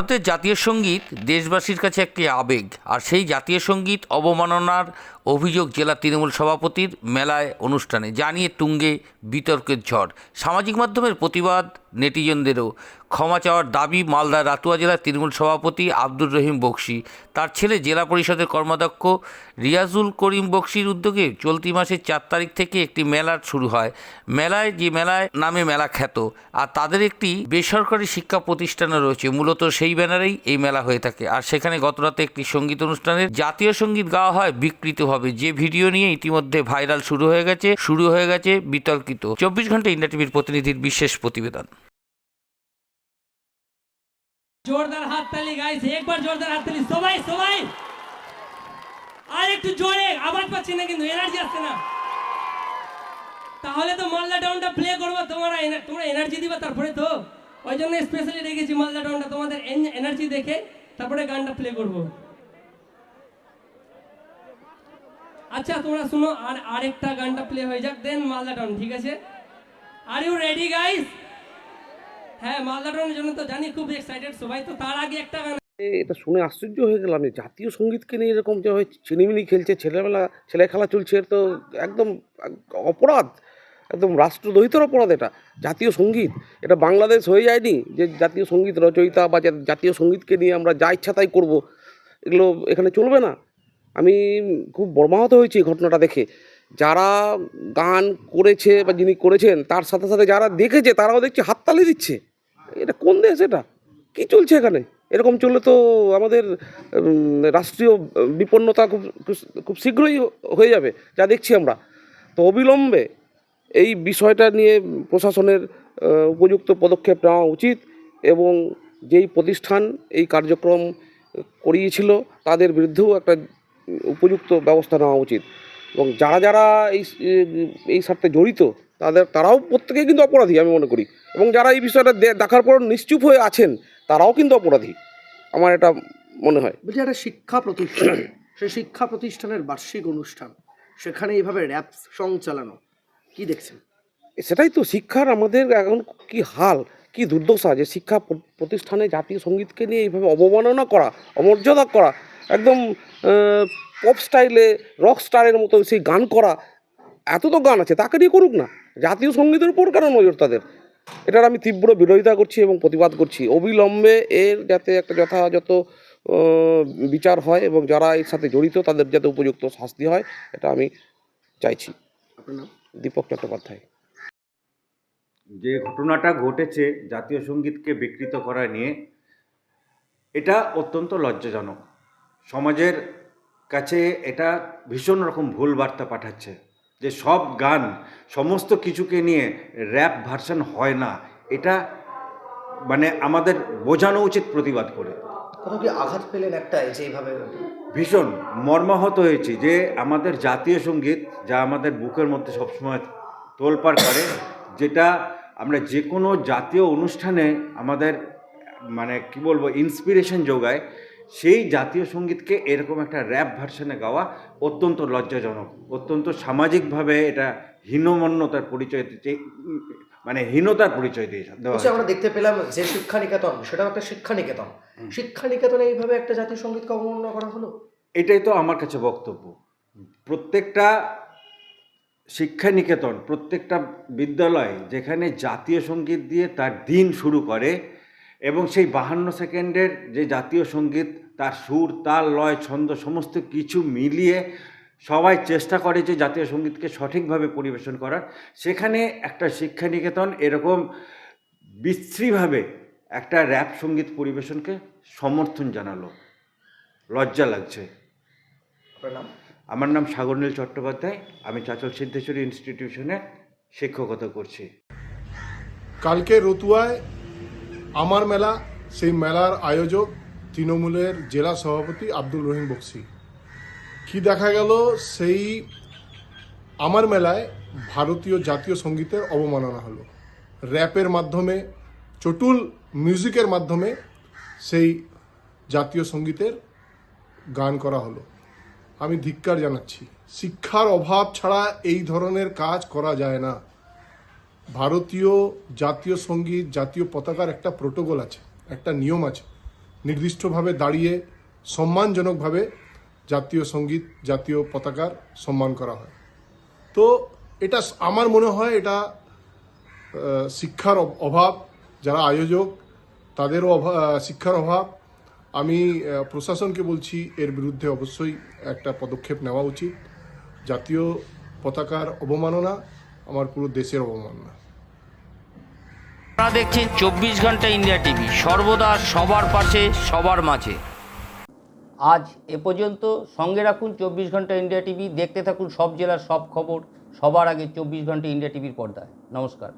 ভারতের জাতীয় সংগীত দেশবাসীর কাছে একটি আবেগ, আর সেই জাতীয় সংগীত অবমাননার অভিযোগ জেলা তৃণমূল সভাপতির মেলায় অনুষ্ঠানে, জানিয়ে তুঙ্গে বিতর্কের ঝড়। সামাজিক মাধ্যমের প্রতিবাদ নেটিজনদেরও। ক্ষমা চাওয়ার দাবি মালদার রাতুয়া জেলার তৃণমূল সভাপতি আব্দুর রহিম বক্সি। তার ছেলে জেলা পরিষদের কর্মাধ্যক্ষ রিয়াজুল করিম বক্সির উদ্যোগে চলতি মাসের চার তারিখ থেকে একটি মেলা শুরু হয়। মেলায় যে মেলায় নামে মেলা খ্যাত। আর তাদের একটি বেসরকারি শিক্ষা প্রতিষ্ঠানও রয়েছে। মূলত সেই ব্যানারেই এই মেলা হয়ে থাকে। আর সেখানে গতরাতে একটি সংগীত অনুষ্ঠানের জাতীয় সংগীত গাওয়া হয় বিকৃতভাবে যে ভিডিও নিয়ে ইতিমধ্যে ভাইরাল শুরু হয়ে গেছে, শুরু হয়ে গেছে বিতর্কিত। চব্বিশ ঘণ্টা ইন্ডিয়া টিভির প্রতিনিধির বিশেষ প্রতিবেদন। জোরদার হাততালি গাইস একবার জোরদার হাততালি। সবাই সবাই। আর একটু জোরে আওয়াজ পাচ্ছি না কিন্তু এনার্জি আসছে না। তাহলে তো মালদা ডাউনটা প্লে করব, তোমরা তোমরা এনার্জি দিবা তারপরে তো। ওই জন্য স্পেশালি রেখেছি মালদা ডাউনটা তোমাদের এনার্জি দেখে তারপরে গানটা প্লে করব। আচ্ছা তোমরা শুনো, আর আরেকটা গানটা প্লে হয়ে যাক দেন মালদা ডাউন ঠিক আছে? আর ইউ রেডি গাইস হ্যাঁ জন্য তো জানি খুব এক্সাইটেড সবাই তো তার আগে একটা গান এটা শুনে আশ্চর্য হয়ে গেলাম যে জাতীয় সঙ্গীতকে নিয়ে এরকম যে চিনিমিনি খেলছে, ছেলেবেলা ছেলে খেলা চলছে তো একদম অপরাধ, একদম রাষ্ট্রদ্রোহিতার অপরাধ এটা, জাতীয় সংগীত। এটা বাংলাদেশ হয়ে যায়নি যে জাতীয় সংগীত রচয়িতা বা জাতীয় সঙ্গীতকে নিয়ে আমরা যা ইচ্ছা তাই করব, এগুলো এখানে চলবে না। আমি খুব মর্মাহত হয়েছি ঘটনাটা দেখে। যারা গান করেছে বা যিনি করেছেন, তার সাথে সাথে যারা দেখেছে, তারাও দেখছে, হাততালি দিচ্ছে। এটা কোন দেশ এটা? কি চলছে এখানে? এরকম চললে তো আমাদের রাষ্ট্রীয় বিপন্নতা খুব, খুব- শীঘ্রই হয়ে যাবে, যা দেখছি আমরা। তো অবিলম্বে এই বিষয়টা নিয়ে প্রশাসনের উপযুক্ত পদক্ষেপ নেওয়া উচিত এবং যেই প্রতিষ্ঠান এই কার্যক্রম করিয়েছিল, তাদের বিরুদ্ধেও একটা উপযুক্ত ব্যবস্থা নেওয়া উচিত। এবং যারা যারা এই এই সাথে জড়িত তাদের তারাও প্রত্যেকেই কিন্তু অপরাধী আমি মনে করি। এবং যারা এই বিষয়টা দেখার পর নিশ্চুপ হয়ে আছেন তারাও কিন্তু অপরাধী আমার এটা মনে হয়। বলছি একটা শিক্ষা প্রতিষ্ঠান সেই শিক্ষা প্রতিষ্ঠানের বার্ষিক অনুষ্ঠান সেখানে এইভাবে র্যাপ সং চালানো কি দেখছেন? সেটাই তো শিক্ষার আমাদের এখন কি হাল? কি দুর্দশা যে শিক্ষা প্রতিষ্ঠানে জাতীয় সঙ্গীতকে নিয়ে এইভাবে অবমাননা করা অমর্যাদা করা একদম পপ স্টাইলে রক স্টারের মতো সেই গান করা এত তো গান আছে তাকে নিয়ে করুক না। জাতীয় সঙ্গীতের উপর কেন নজর তাদের? এটার আমি তীব্র বিরোধিতা করছি এবং প্রতিবাদ করছি। অবিলম্বে এর যাতে একটা যথাযথ বিচার হয় এবং যারা এর সাথে জড়িত তাদের যাতে উপযুক্ত শাস্তি হয় এটা আমি চাইছি। দীপক চট্টোপাধ্যায়। যে ঘটনাটা ঘটেছে জাতীয় সঙ্গীতকে বিকৃত করা নিয়ে এটা অত্যন্ত লজ্জাজনক। সমাজের কাছে এটা ভীষণ রকম ভুল বার্তা পাঠাচ্ছে যে সব গান সমস্ত কিছুকে নিয়ে র্যাপ ভার্সন হয় না। এটা মানে আমাদের বোঝানো উচিত প্রতিবাদ করে। কোথাও কি আঘাত পেলেন একটাই যে এইভাবে? ভীষণ মর্মাহত হয়েছি যে আমাদের জাতীয় সংগীত যা আমাদের বুকের মধ্যে সবসময় তোলপাড় করে যেটা আমরা যে কোনো জাতীয় অনুষ্ঠানে আমাদের মানে কি বলব ইন্সপিরেশন যোগায় সেই জাতীয় সঙ্গীতকে এরকম একটা র্যাপ ভার্সনে গাওয়া অত্যন্ত লজ্জাজনক অত্যন্ত সামাজিকভাবে এটা হীনমন্যতার পরিচয় দিতে মানে হীনতার পরিচয় দিয়ে। আমরা দেখতে পেলাম যে শিক্ষা নিকেতন সেটাও একটা শিক্ষা নিকেতন শিক্ষা নিকেতনে এইভাবে একটা জাতীয় সঙ্গীতকে অবমাননা করা হলো? এটাই তো আমার কাছে বক্তব্য। প্রত্যেকটা শিক্ষা নিকেতন প্রত্যেকটা বিদ্যালয় যেখানে জাতীয় সংগীত দিয়ে তার দিন শুরু করে এবং সেই বাহান্ন সেকেন্ডের যে জাতীয় সংগীত, তার সুর, তাল, লয়, ছন্দ সমস্ত কিছু মিলিয়ে সবাই চেষ্টা করে যে জাতীয় সঙ্গীতকে সঠিকভাবে পরিবেশন করার। সেখানে একটা শিক্ষা নিকেতন এরকম বিশ্রীভাবে একটা র্যাপ সংগীত পরিবেশনকে সমর্থন জানালো। লজ্জা লাগছে। আপনার আমার নাম সাগরনীল চট্টোপাধ্যায়, আমি চাচল সিদ্ধেশ্বরী ইনস্টিটিউশনে শিক্ষকতা করছি। কালকে রতুয়ায় আমার মেলা, সেই মেলার আয়োজক তৃণমূলের জেলা সভাপতি আব্দুল রহিম বক্সি। কি দেখা গেল? সেই আমার মেলায় ভারতীয় জাতীয় সঙ্গীতের অবমাননা হলো। র্যাপের মাধ্যমে, চটুল মিউজিকের মাধ্যমে সেই জাতীয় সঙ্গীতের গান করা হলো। আমি ধিক্কার জানাচ্ছি। শিক্ষার অভাব ছাড়া এই ধরনের কাজ করা যায় না। ভারতীয় জাতীয় সংগীত, জাতীয় পতাকার একটা প্রোটোকল আছে, একটা নিয়ম আছে। নির্দিষ্টভাবে দাঁড়িয়ে সম্মানজনকভাবে জাতীয় সংগীত, জাতীয় পতাকার সম্মান করা হয়। তো এটা আমার মনে হয় এটা শিক্ষার অভাব, যারা আয়োজক, তাদেরও অভাব শিক্ষার অভাব আমি প্রশাসনকে বলছি এর বিরুদ্ধে অবশ্যই একটা পদক্ষেপ নেওয়া উচিত। জাতীয় পতাকার অবমাননা আমার পুরো দেশের অবমাননা। আপনারা দেখছেন চব্বিশ ঘণ্টা ইন্ডিয়া টিভি। সর্বদা সবার পাশে সবার মাঝে। আজ এ পর্যন্ত সঙ্গে রাখুন চব্বিশ ঘণ্টা ইন্ডিয়া টিভি। দেখতে থাকুন সব জেলার সব খবর। সবার আগে চব্বিশ ঘণ্টা ইন্ডিয়া টিভির পর্দায়। নমস্কার।